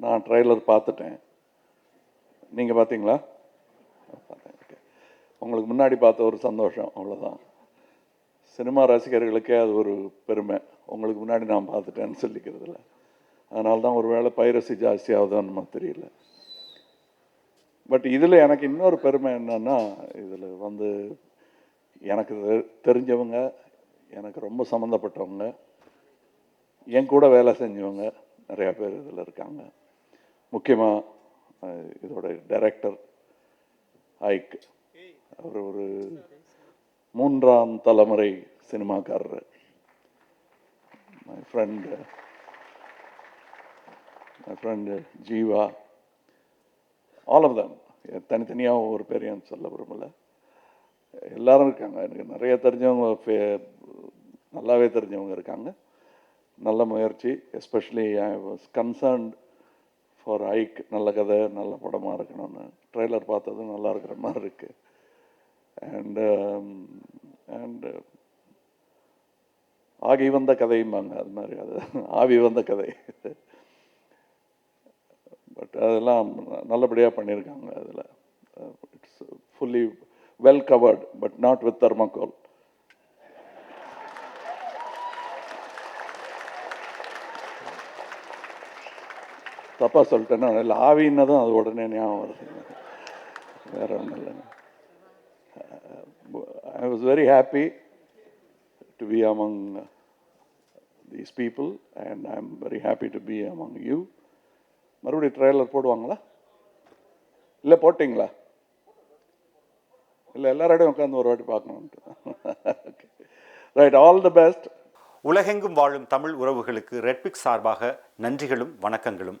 நான் ட்ரெய்லர் பார்த்துட்டேன். நீங்கள் பார்த்தீங்களா? உங்களுக்கு முன்னாடி பார்த்த ஒரு சந்தோஷம் அவ்வளோதான் சினிமா ரசிகர்களுக்கே அது ஒரு பெருமை. உங்களுக்கு முன்னாடி நான் பார்த்துட்டேன்னு சொல்லிக்கிறதுல. அதனால தான் ஒரு வேளை பைரசி ஜாஸ்தியாகுதான்னு நமக்கு தெரியல. பட் இதில் எனக்கு இன்னொரு பெருமை என்னென்னா இதில் வந்து எனக்கு தெ- தெரிஞ்சவங்க எனக்கு ரொம்ப சம்மந்தப்பட்டவங்க என் கூட வேலை செஞ்சவங்க நிறையா பேர் இதில் இருக்காங்க. முக்கியமாக இதோட டைரக்டர் ஐக் அவர் ஒரு மூன்றாம் தலைமுறை சினிமாக்காரர். My friend my friend Jiiva. All of them தனித்தனியாக ஒவ்வொரு பேரையும் சொல்ல விரும்பல. எல்லாரும் இருக்காங்க. எனக்கு நிறைய தெரிஞ்சவங்க ஃபே- நல்லாவே தெரிஞ்சவங்க இருக்காங்க. நல்ல முயற்சி especially I was concerned for ஐக் நல்ல கதை நல்ல படமாக இருக்கணும்னு. ட்ரெய்லர் பார்த்ததும் நல்லா இருக்கிற மாதிரி இருக்குது அண்டு அண்டு um, ஆகி வந்த கதையும்பாங்க. அது மாதிரி அது. ஆவி வந்த கதை. பட் அதெல்லாம் நல்லபடியாக பண்ணியிருக்காங்க அதில். It's fully well covered but not with thermocol தப்பாக சொல்லிட்டேன்னா இல்லை ஆவின்னதும் அது உடனே ஞாபகம் வருது. வேற ஒன்றும் இல்லைங்க. I was very happy to be among these people and I am very happy to be among you மறுபடியும் ட்ரெய்லர் போடுவாங்களா? இல்லை போட்டிங்களா? இல்லை எல்லாரோடையும் உட்காந்து ஒரு வாட்டி பார்க்கணுன்ட்டு ரைட் ஆல் தி பெஸ்ட் உலகெங்கும் வாழும் தமிழ் உறவுகளுக்கு ரெட்பிக் சார்பாக நன்றிகளும் வணக்கங்களும்.